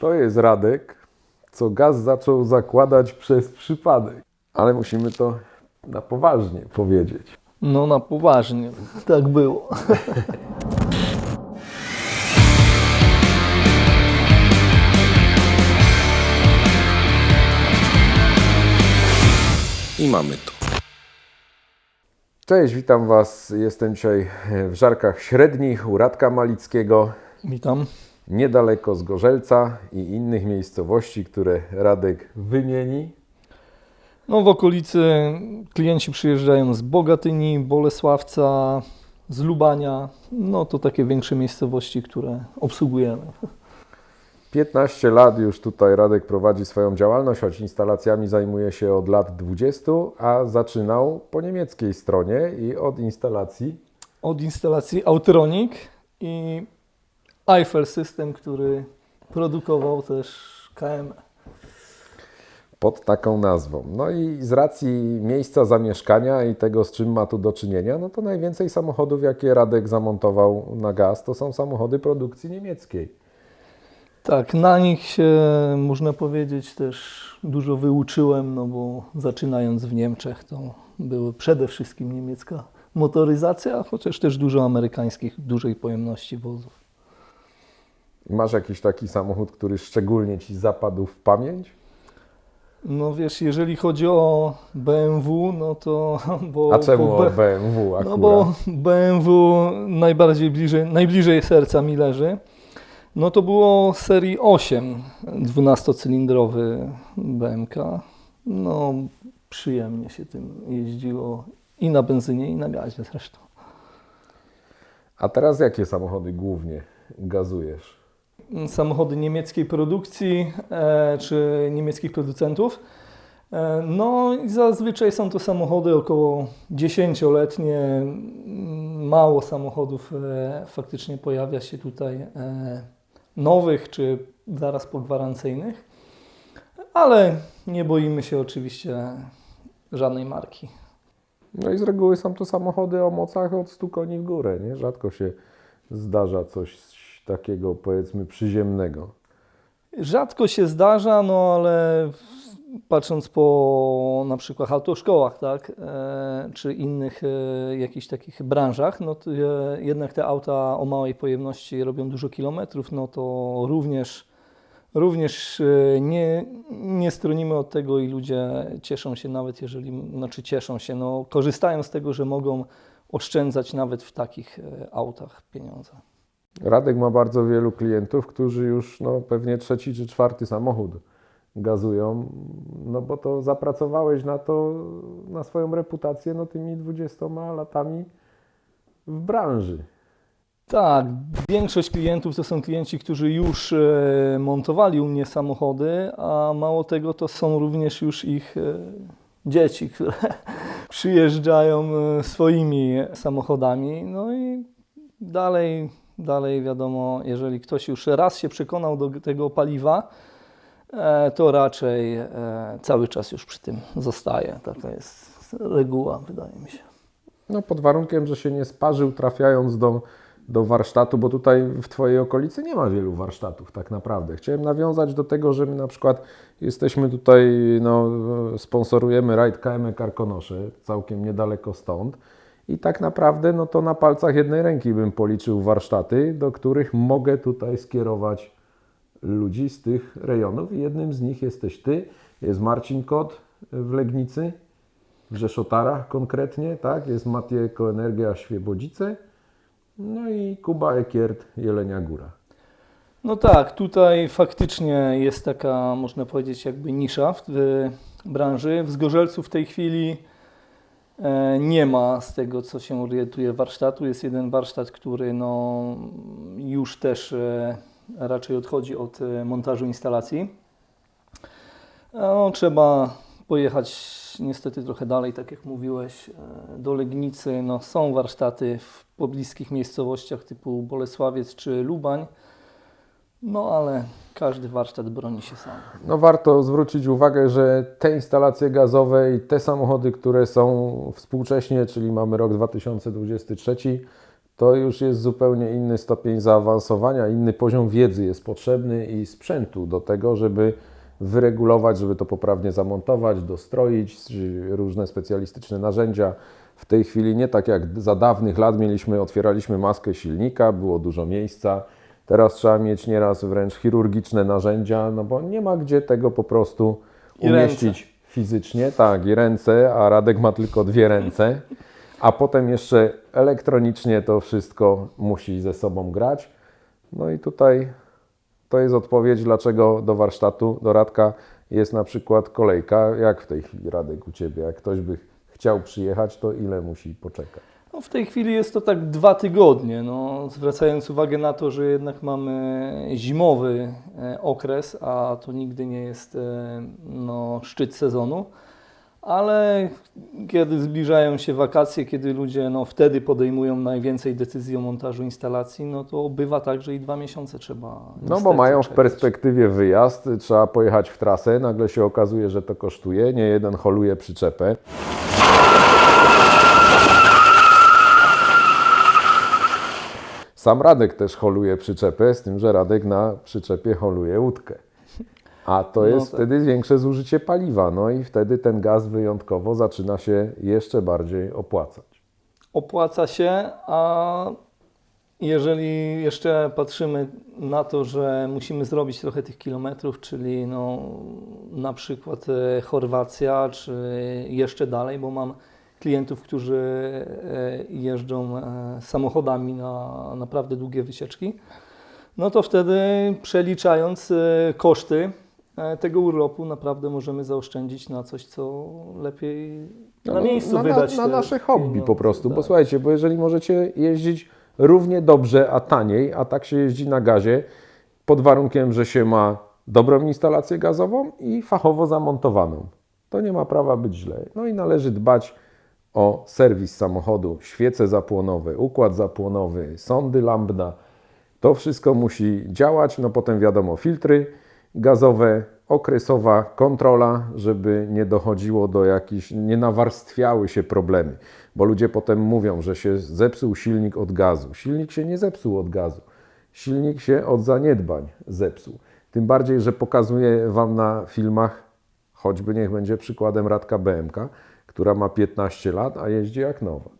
To jest Radek, co gaz zaczął zakładać przez przypadek. Ale musimy to na poważnie powiedzieć. No na poważnie, tak było. I mamy to. Cześć, witam Was. Jestem dzisiaj w Żarkach Średnich u Radka Malickiego, Witam. Niedaleko Zgorzelca i innych miejscowości, które Radek wymieni. No w okolicy klienci przyjeżdżają z Bogatyni, Bolesławca, z Lubania. No to takie większe miejscowości, które obsługujemy. 15 lat już tutaj Radek prowadzi swoją działalność, choć instalacjami zajmuje się od lat 20, a zaczynał po niemieckiej stronie i od instalacji Od instalacji Autronic i Eiffel System, który produkował też KM. pod taką nazwą. No i z racji miejsca zamieszkania i tego, z czym ma tu do czynienia, no to najwięcej samochodów, jakie Radek zamontował na gaz, to są samochody produkcji niemieckiej. Tak, na nich się można powiedzieć też dużo wyuczyłem, no bo zaczynając w Niemczech to były przede wszystkim niemiecka motoryzacja, chociaż też dużo amerykańskich dużej pojemności wozów. Masz jakiś taki samochód, który szczególnie Ci zapadł w pamięć? No wiesz, jeżeli chodzi o BMW, no to... Bo, A czemu bo o BMW akurat? No bo BMW najbardziej bliżej, najbliżej serca mi leży. No to było serii 8, 12-cylindrowy BMK. No przyjemnie się tym jeździło i na benzynie, i na gazie zresztą. A teraz jakie samochody głównie gazujesz? Samochody niemieckiej produkcji e, czy niemieckich producentów. E, No i zazwyczaj są to samochody około 10-letnie. Mm, Mało samochodów e, faktycznie pojawia się tutaj nowych czy zaraz pogwarancyjnych, ale nie boimy się oczywiście żadnej marki. No i z reguły są to samochody o mocach od 100 koni w górę, nie? Rzadko się zdarza coś takiego, powiedzmy, przyziemnego. Rzadko się zdarza, no ale patrząc po na przykład autoszkołach, tak, e, czy innych e, jakichś takich branżach, no e, jednak te auta o małej pojemności robią dużo kilometrów, no to również, również nie, nie stronimy od tego i ludzie cieszą się nawet, jeżeli, znaczy cieszą się, no korzystają z tego, że mogą oszczędzać nawet w takich autach pieniądze. Radek ma bardzo wielu klientów, którzy już no, pewnie trzeci czy czwarty samochód gazują, no bo to zapracowałeś na to, na swoją reputację, no tymi 20 latami w branży. Tak, większość klientów to są klienci, którzy już e, montowali u mnie samochody, a mało tego to są również już ich e, dzieci, które przyjeżdżają e, swoimi samochodami. No i dalej, dalej wiadomo, jeżeli ktoś już raz się przekonał do tego paliwa, e, to raczej e, cały czas już przy tym zostaje. Taka jest reguła, wydaje mi się. No pod warunkiem, że się nie sparzył trafiając do, do warsztatu, bo tutaj w Twojej okolicy nie ma wielu warsztatów tak naprawdę. Chciałem nawiązać do tego, że my na przykład jesteśmy tutaj, no, sponsorujemy rajd KM Karkonosze, całkiem niedaleko stąd. I tak naprawdę, no to na palcach jednej ręki bym policzył warsztaty, do których mogę tutaj skierować ludzi z tych rejonów. I jednym z nich jesteś Ty, jest Marcin Kot w Legnicy, w Rzeszotarach konkretnie, tak? Jest Matie Koenergia Świebodzice, no i Kuba Ekiert Jelenia Góra. No tak, tutaj faktycznie jest taka, można powiedzieć, jakby nisza w, branży. W Zgorzelcu w tej chwili nie ma z tego, co się orientuje warsztatu. Jest jeden warsztat, który no, już też e, raczej odchodzi od e, montażu instalacji. No, trzeba pojechać niestety trochę dalej, tak jak mówiłeś, e, do Legnicy. No, są warsztaty w pobliskich miejscowościach typu Bolesławiec czy Lubań. No ale każdy warsztat broni się sam. No warto zwrócić uwagę, że te instalacje gazowe i te samochody, które są współcześnie, czyli mamy rok 2023, to już jest zupełnie inny stopień zaawansowania, inny poziom wiedzy jest potrzebny i sprzętu do tego, żeby wyregulować, żeby to poprawnie zamontować, dostroić, różne specjalistyczne narzędzia. W tej chwili nie tak jak za dawnych lat mieliśmy, otwieraliśmy maskę silnika, było dużo miejsca. Teraz trzeba mieć nieraz wręcz chirurgiczne narzędzia, no bo nie ma gdzie tego po prostu umieścić fizycznie. Tak, i ręce, a Radek ma tylko dwie ręce. A potem jeszcze elektronicznie to wszystko musi ze sobą grać. No i tutaj to jest odpowiedź, dlaczego do warsztatu, do Radka jest na przykład kolejka. Jak w tej chwili, Radek, u Ciebie? Jak ktoś by chciał przyjechać, to ile musi poczekać? No w tej chwili jest to tak dwa tygodnie, no, zwracając uwagę na to, że jednak mamy zimowy e, okres, a to nigdy nie jest e, no, szczyt sezonu. Ale kiedy zbliżają się wakacje, kiedy ludzie no, wtedy podejmują najwięcej decyzji o montażu instalacji, no to bywa tak, że i dwa miesiące trzeba. No bo mają w czekać. perspektywie wyjazd, trzeba pojechać w trasę, nagle się okazuje, że to kosztuje, nie jeden holuje przyczepę. Sam Radek też holuje przyczepę, z tym, że Radek na przyczepie holuje łódkę. A to No jest tak. wtedy większe zużycie paliwa, no i wtedy ten gaz wyjątkowo zaczyna się jeszcze bardziej opłacać. opłaca się, a jeżeli jeszcze patrzymy na to, że musimy zrobić trochę tych kilometrów, czyli no, na przykład e, Chorwacja, czy jeszcze dalej, bo mam klientów, którzy e, jeżdżą e, samochodami na naprawdę długie wycieczki, no to wtedy przeliczając e, koszty tego urlopu naprawdę możemy zaoszczędzić na coś, co lepiej na miejscu No, na, wydać. Na, na nasze hobby pieniądze, po prostu, bo tak. słuchajcie, bo jeżeli możecie jeździć równie dobrze, a taniej, a tak się jeździ na gazie, pod warunkiem, że się ma dobrą instalację gazową i fachowo zamontowaną, to nie ma prawa być źle. No i należy dbać o serwis samochodu, świece zapłonowe, układ zapłonowy, sondy lambda. To wszystko musi działać. No potem wiadomo, filtry gazowe, okresowa kontrola, żeby nie dochodziło do jakichś, nie nawarstwiały się problemy. Bo ludzie potem mówią, że się zepsuł silnik od gazu. Silnik się nie zepsuł od gazu. Silnik się od zaniedbań zepsuł. Tym bardziej, że pokazuję Wam na filmach, choćby niech będzie przykładem Radka BMK, która ma 15 lat, a jeździ jak nowa.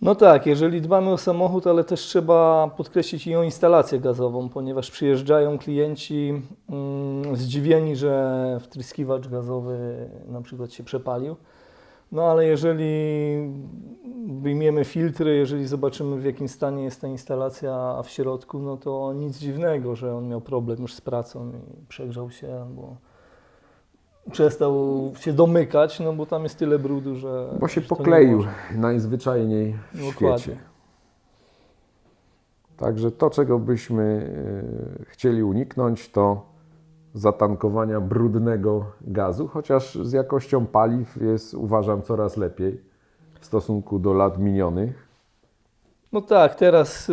No tak, jeżeli dbamy o samochód, ale też trzeba podkreślić i o instalację gazową, ponieważ przyjeżdżają klienci mm, zdziwieni, że wtryskiwacz gazowy na przykład się przepalił. No ale jeżeli wyjmiemy filtry, jeżeli zobaczymy w jakim stanie jest ta instalacja w środku, no to nic dziwnego, że on miał problem już z pracą i przegrzał się albo przestał się domykać, no bo tam jest tyle brudu, że... Bo się pokleił najzwyczajniej w Dokładnie. świecie. Także to, czego byśmy e, chcieli uniknąć, to zatankowania brudnego gazu, chociaż z jakością paliw jest, uważam, coraz lepiej w stosunku do lat minionych. No tak, teraz e,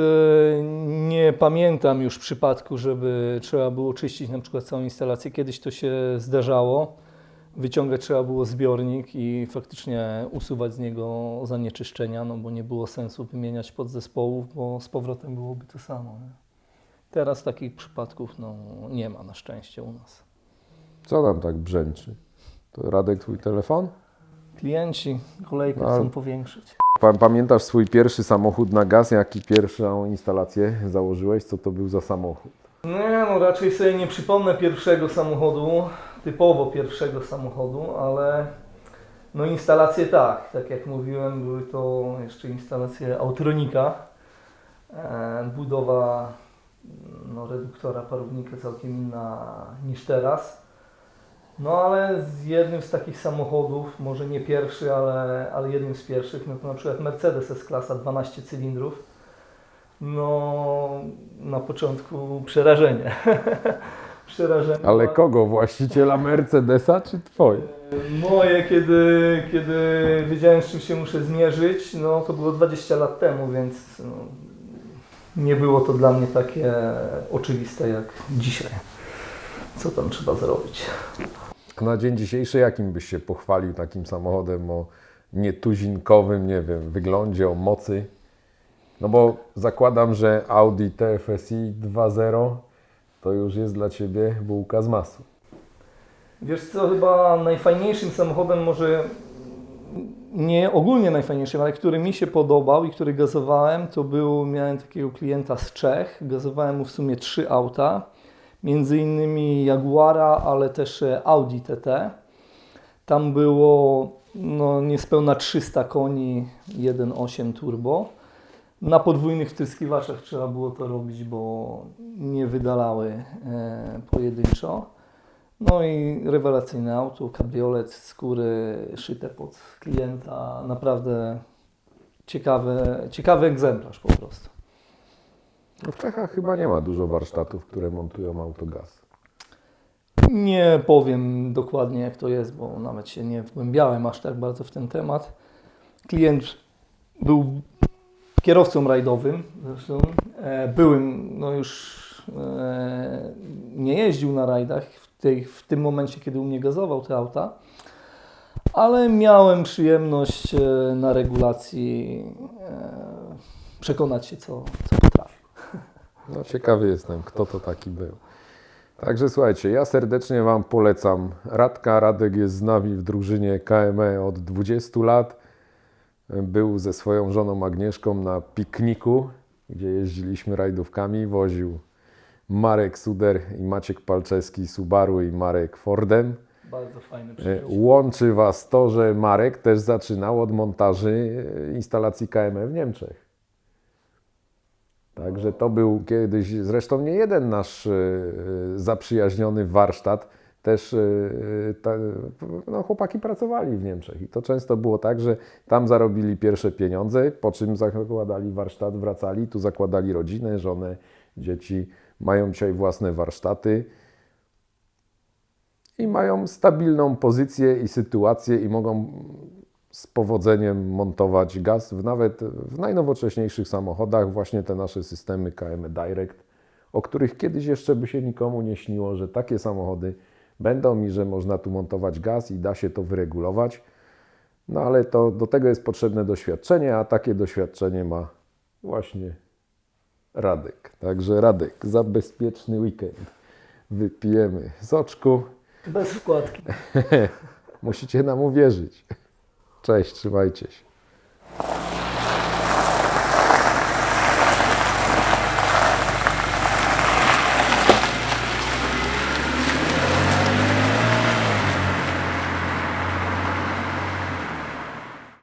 nie pamiętam już przypadku, żeby trzeba było czyścić na przykład całą instalację. Kiedyś to się zdarzało. Wyciągać trzeba było zbiornik i faktycznie usuwać z niego zanieczyszczenia, no bo nie było sensu wymieniać podzespołów, bo z powrotem byłoby to samo. Nie? Teraz takich przypadków no, nie ma na szczęście u nas. Co nam tak brzęczy? To Radek, twój telefon? Klienci kolejkę No, chcą powiększyć. Pa- Pamiętasz swój pierwszy samochód na gaz? Jaki pierwszą instalację założyłeś? Co to był za samochód? Nie, no raczej sobie nie przypomnę pierwszego samochodu, typowo pierwszego samochodu, ale no instalacje tak, tak jak mówiłem, były to jeszcze instalacje Autronika, e, budowa no, reduktora parownika całkiem inna niż teraz. No ale z jednym z takich samochodów, może nie pierwszy, ale, ale jednym z pierwszych, no to na przykład Mercedes S-klasa 12 cylindrów. No, na początku przerażenie. przerażenie. Ale kogo? Właściciela Mercedesa czy twoje? Moje, kiedy, kiedy wiedziałem, z czym się muszę zmierzyć, no to było 20 lat temu, więc no, nie było to dla mnie takie oczywiste jak dzisiaj. Co tam trzeba zrobić? Na dzień dzisiejszy jakim byś się pochwalił takim samochodem o nietuzinkowym, nie wiem, wyglądzie, o mocy? No bo zakładam, że Audi TFSI 2.0 to już jest dla Ciebie bułka z masła. Wiesz co, chyba najfajniejszym samochodem może nie ogólnie najfajniejszym, ale który mi się podobał i który gazowałem, to był, miałem takiego klienta z Czech, gazowałem mu w sumie trzy auta, między innymi Jaguara, ale też e, Audi TT. Tam było no, niespełna 300 koni, 1.8 turbo. Na podwójnych wtryskiwaczach trzeba było to robić, bo nie wydalały e, pojedynczo. No i rewelacyjne auto, kabriolet, skóry szyte pod klienta. Naprawdę ciekawy, ciekawy egzemplarz po prostu. No w Czechach chyba nie ma dużo warsztatów, które montują autogaz. Nie powiem dokładnie jak to jest, bo nawet się nie wgłębiałem aż tak bardzo w ten temat. Klient był kierowcą rajdowym, zresztą e, byłym, no już e, nie jeździł na rajdach w, tej, w tym momencie, kiedy u mnie gazował te auta, ale miałem przyjemność e, na regulacji e, przekonać się, co, co potrafi. No ciekawy jestem, kto to taki był. Także słuchajcie, ja serdecznie Wam polecam Radka. Radek jest z nami w drużynie KME od 20 lat. Był ze swoją żoną Agnieszką na pikniku, gdzie jeździliśmy rajdówkami. Woził Marek Suder i Maciek Palczewski Subaru i Marek Fordem. Bardzo fajny E, przyjaciel. Łączy Was to, że Marek też zaczynał od montaży e, instalacji KME w Niemczech. Także to był kiedyś, zresztą nie jeden nasz e, zaprzyjaźniony warsztat, też e, ta, no, chłopaki pracowali w Niemczech. I to często było tak, że tam zarobili pierwsze pieniądze, po czym zakładali warsztat, wracali, tu zakładali rodzinę, żonę, dzieci, mają dzisiaj własne warsztaty i mają stabilną pozycję i sytuację i mogą z powodzeniem montować gaz w nawet w najnowocześniejszych samochodach, właśnie te nasze systemy KM Direct, o których kiedyś jeszcze by się nikomu nie śniło, że takie samochody będą i że można tu montować gaz i da się to wyregulować. No ale to do tego jest potrzebne doświadczenie, a takie doświadczenie ma właśnie Radek. Także Radek, za bezpieczny weekend wypijemy z oczku. Bez wkładki. Musicie nam uwierzyć. Cześć, trzymajcie się.